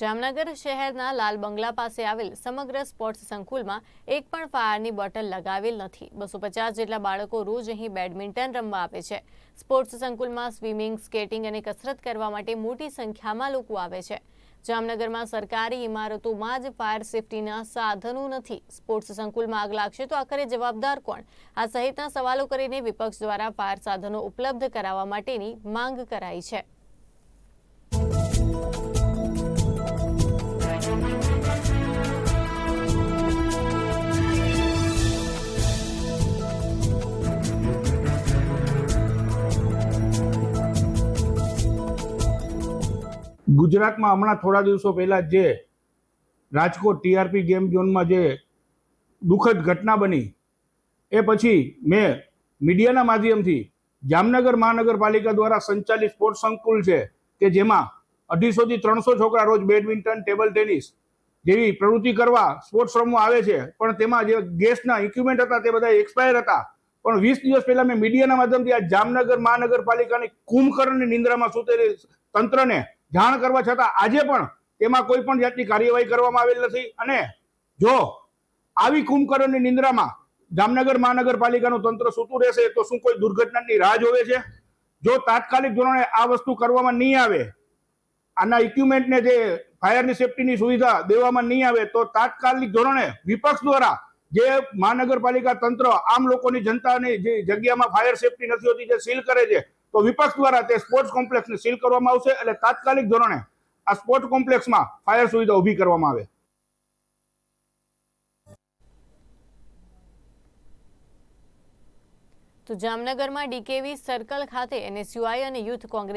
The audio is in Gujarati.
જામનગર શહેરના લાલ બંગલા પાસે આવેલ સમગ્ર સ્પોર્ટ્સ સંકુલમાં એક પણ ફાયરની બોટલ લગાવેલ નથી. બસો પચાસ જેટલા બાળકો રોજ અહીં બેડમિન્ટન રમવા આવે છે. સ્પોર્ટ્સ સંકુલમાં સ્વિમિંગ, સ્કેટિંગ અને કસરત કરવા માટે મોટી સંખ્યામાં લોકો આવે છે. જામનગરમાં સરકારી ઇમારતોમાં જ ફાયર સેફટીના સાધનો નથી. સ્પોર્ટ્સ સંકુલમાં આગ લાગશે તો આખરે જવાબદાર કોણ? આ સહિતના સવાલો કરીને વિપક્ષ દ્વારા ફાયર સાધનો ઉપલબ્ધ કરાવવા માટેની માંગ કરાઈ છે. ગુજરાતમાં હમણાં થોડા દિવસો પહેલા જે રાજકોટ ટીઆરપી ગેમ ઝોનમાં જે દુઃખદ ઘટના બની, એ પછી મેં મીડિયાના માધ્યમથી જામનગર મહાનગરપાલિકા દ્વારા સંચાલિત સ્પોર્ટ્સ સંકુલ છે, કે જેમાં અઢીસોથી ત્રણસો છોકરા રોજ બેડમિન્ટન ટેબલ ટેનિસ જેવી પ્રવૃત્તિ કરવા સ્પોર્ટ્સ રમવા આવે છે. પણ તેમાં જે ગેસના ઇક્વિપમેન્ટ હતા તે બધા એક્સપાયર હતા. પણ વીસ દિવસ પહેલા મેં મીડિયાના માધ્યમથી આ જામનગર મહાનગરપાલિકાની કુંભકર્ણની નિંદ્રામાં સૂતેલી તંત્રને જાણ કરવા છતાં આજે પણ તેમાં કોઈ પણ જાતની કાર્યવાહી કરવામાં આવેલ નથી. અને જો આવી કુંભકર્ણની નિંદ્રામાં જામનગર મહાનગરપાલિકાનું તંત્ર સૂતું રહેશે, તો શું કોઈ દુર્ઘટનાની રાહ જોવે છે? જો તાત્કાલિક ધોરણે આ વસ્તુ કરવામાં નહીં આવે, આના ઇક્વિપમેન્ટને જે ફાયરની સેફટીની સુવિધા દેવામાં નહીં આવે, તો તાત્કાલિક ધોરણે વિપક્ષ દ્વારા જે મહાનગરપાલિકા તંત્ર આમ લોકોની જનતાની જે જગ્યામાં ફાયર સેફટી નથી હોતી, જે સીલ કરે છે તો વિપક્ષ દ્વારા તે સ્પોર્ટ્સ કોમ્પ્લેક્સને સીલ કરવામાં આવશે એટલે તાત્કાલિક ધોરણે આ સ્પોર્ટ કોમ્પ્લેક્સમાં ફાયર સુવિધા ઊભી કરવામાં આવે. તો જામનગરમાં ડીકેવી સર્કલ ખાતે એનએસયુઆઈ અને યુથ કોંગ્રેસ